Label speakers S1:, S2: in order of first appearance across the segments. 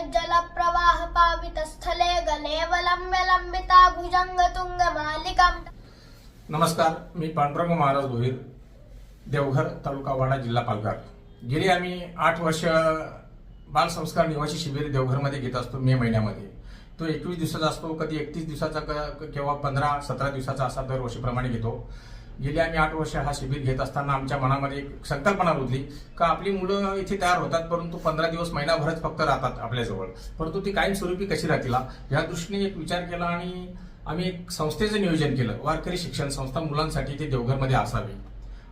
S1: जलप्रवाह पावित स्थले गलेवलम्ब्य भुजंग तुंग मालिकां
S2: नमस्कार मी पांडुरंग महाराज भोईर देवघर तालुका वाडा जिल्हा पालघर. गेली आम्ही आठ वर्ष बालसंस्कार निवासी शिबिर देवघरमध्ये घेत असतो मे महिन्यामध्ये. तो एकवीस दिवसाचा असतो कधी एकतीस दिवसाचा क- किंवा पंधरा सतरा दिवसाचा असा दरवर्षीप्रमाणे घेतो. गेली आम्ही आठ वर्ष हा शिबिर घेत असताना आमच्या मनामध्ये एक संकल्पना रुजली का आपली मुलं इथे तयार होतात परंतु पंधरा दिवस महिनाभरच फक्त राहतात आपल्याजवळ. परंतु ती कायमस्वरूपी कशी राहतील? या दृष्टीने एक विचार केला आणि आम्ही एक संस्थेचं नियोजन केलं. वारकरी शिक्षण संस्था मुलांसाठी ते देवघरमध्ये असावी.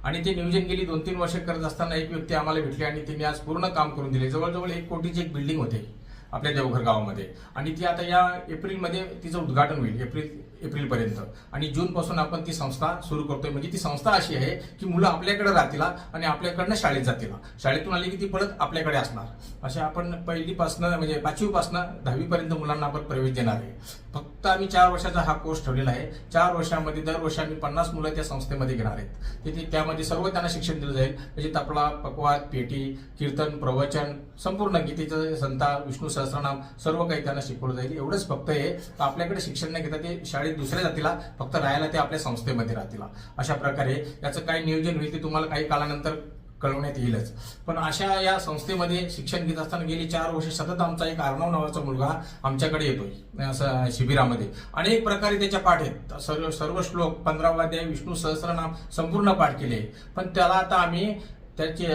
S2: आणि ते नियोजन गेली दोन तीन वर्ष करत असताना एक व्यक्ती आम्हाला भेटली आणि तिने आज पूर्ण काम करून दिले. जवळजवळ एक कोटीची एक बिल्डिंग होते आपल्या देवघर गावामध्ये. आणि ती आता या एप्रिलमध्ये तिचं उद्घाटन होईल. एप्रिल एप्रिलपर्यंत. आणि जूनपासून आपण ती संस्था सुरू करतोय. म्हणजे ती संस्था अशी आहे की मुलं आपल्याकडे राहतील आणि आपल्याकडनं शाळेत जातील. शाळेतून आली की ती परत आपल्याकडे असणार. असे आपण पहिलीपासनं म्हणजे पाचवीपासनं दहावीपर्यंत मुलांना आपण प्रवेश देणार आहे. फक्त आम्ही चार वर्षाचा हा कोर्स ठेवलेला आहे. चार वर्षामध्ये दरवर्षी आम्ही पन्नास मुलं त्या संस्थेमध्ये घेणार आहेत. तिथे त्यामध्ये सर्व त्यांना शिक्षण दिलं जाईल. म्हणजे तपला पकवाद पेटी कीर्तन प्रवचन संपूर्ण गीतेचं संता विष्णू सहस्रनाम सर्व काही त्यांना शिकवलं जाईल. एवढंच फक्त आहे आपल्याकडे शिक्षण नाही घेता ते शाळेत दुसऱ्या जातीला फक्त राहायला ते आपल्या संस्थेमध्ये राहतील. अशा प्रकारे याचं काय नियोजन होईल ते तुम्हाला काही काळानंतर कळवण्यात येईलच. पण अशा या संस्थेमध्ये शिक्षण घेत असताना गेली चार वर्ष सतत आमचा एक अर्णव नावाचा मुलगा आमच्याकडे येतोय शिबिरामध्ये. अनेक प्रकारे त्याच्या पाठ आहेत. सर्व सर्व श्लोक पंधरावाध्याय विष्णू सहस्रनाम संपूर्ण पाठ केले. पण त्याला आता आम्ही त्याचे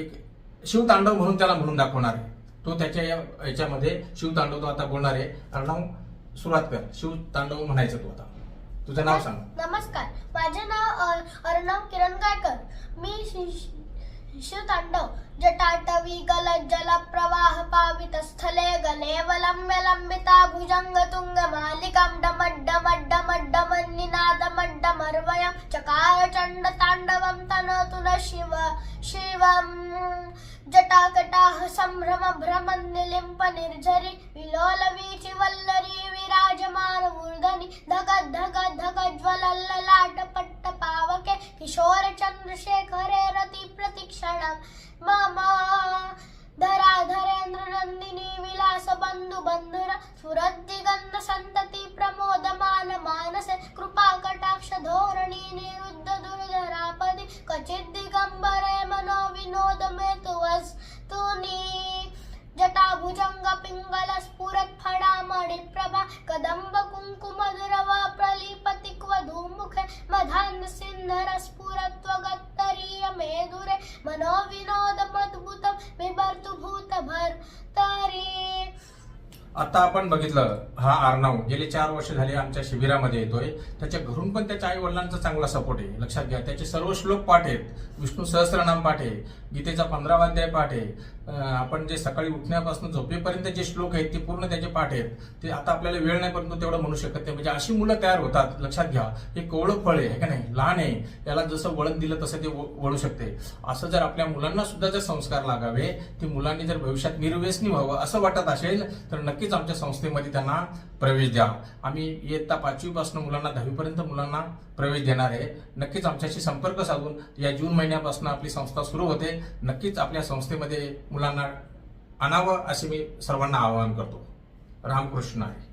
S2: एक शिवतांडव म्हणून त्याला म्हणून दाखवणार आहे. तो त्याच्या याच्यामध्ये शिवतांडव तो आता बोलणार आहे. अर्णव सुरुवात कर. शिवतांडव म्हणायचं तू आता. तुझं नाव सांग.
S1: नमस्कार. माझे नाव अर्णव किरण गायकर. मी शि- शि- शिवतांडव जटाटवी गल जल प्रवाह पावित स्थले गलेवलम्ब्य लम्बिता भुजंग तुंग मालिकां डमड्डमड्डमड्डमन्निनादमड्डमर्वयं चकार चण्ड ताण्डवं तनोतु न शिव शिवम् जटाकटाः सम्भ्रम भ्रमन् निलिम्प निर्झरि विलोल वीचि वल्लरी विराजमान मूर्धनि धग धग धग ज्वलल्ललाट पट्ट पावके किशोर चन्द्रशेखरे रति प्रतिक्षणं। मम धराधरेन्द्र नंदिनी विलास बन्धु बन्धुर स्फुरद्दिगन्ध संतति मनोविनोदमद्भुतम मनो विनोद
S2: आता आपण बघितलं हा अर्णव गेले चार वर्ष झाले आमच्या शिबिरामध्ये येतोय. त्याच्या घरून पण त्याच्या आई वडिलांचा चांगला सपोर्ट आहे. लक्षात घ्या त्याचे सर्व श्लोक पाठ आहेत. विष्णू सहस्रनाम पाठ आहे गीतेचा पंधरावा अध्याय पाठ आहे. आपण जे सकाळी उठण्यापासून झोपेपर्यंत जे श्लोक आहेत ते पूर्ण त्याचे पाठ आहेत. ते आता आपल्याला वेळ नाही परंतु तेवढं म्हणू शकत नाही. म्हणजे अशी मुलं तयार होतात लक्षात घ्या. हे कोवळं फळ आहे का नाही? लहान आहे. याला जसं वळण दिलं तसं ते व- वळू शकते. असं जर आपल्या मुलांना सुद्धा जर संस्कार लागावे ती मुलांनी जर भविष्यात निर्व्यसनी व्हावं असं वाटत असेल तर नक्कीच आमच्या संस्थेमध्ये त्यांना प्रवेश द्या. आम्ही इयत्ता पाचवीपासून मुलांना दहावीपर्यंत मुलांना प्रवेश देणार आहे. नक्कीच आमच्याशी संपर्क साधून या जून महिन्यापासून आपली संस्था सुरू होते. नक्कीच आपल्या संस्थेमध्ये मुलांना आणावं असे मी सर्वांना आवाहन करतो. रामकृष्ण आहे.